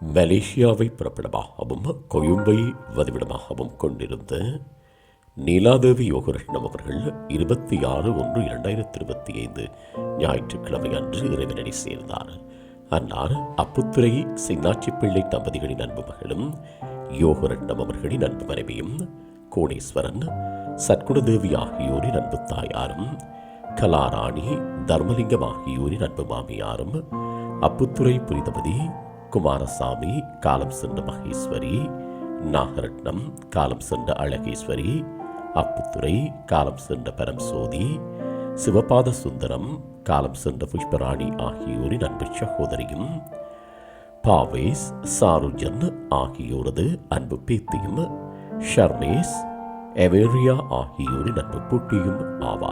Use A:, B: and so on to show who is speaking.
A: மலேசியாவை பிறப்பிடமாகவும் கொழும்பை வதிவிடமாகவும் கொண்டிருந்த நீலாதேவி யோகரட்னம் அவர்கள் இருபத்தி ஆறு ஒன்று இரண்டாயிரத்தி இருபத்தி ஐந்து ஞாயிற்றுக்கிழமை அன்று இறைவனடி சேர்ந்தார். அன்னார் அப்புத்துறை சின்னாச்சி பிள்ளை தம்பதிகளின் அன்பு மகளும் யோகரட்னம் அவர்களின் அன்பு மனைவியும் கோணேஸ்வரன் சற்குணதேவி ஆகியோரின் அன்பு தாயாரும் கலாராணி தர்மலிங்கம் ஆகியோரின் அன்பு மாமியாரும் அப்புத்துறை புரிதபதி குமாரசாமி காலம் சென்ற மகேஸ்வரி நாகரட்னம் காலம் சென்ற அழகேஸ்வரி அப்புத்துறை காலம் சென்ற பரம்சோதி சிவபாத சுந்தரம் காலம் சென்ற புஷ்பராணி ஆகியோரின் அன்பு சகோதரியும் பாவேஸ் சாருஜன் ஆகியோரது அன்பு பேத்தியும் ஷர்மேஸ் எவேரியா ஆகியோரின் அன்பு பூட்டியும் ஆவார்.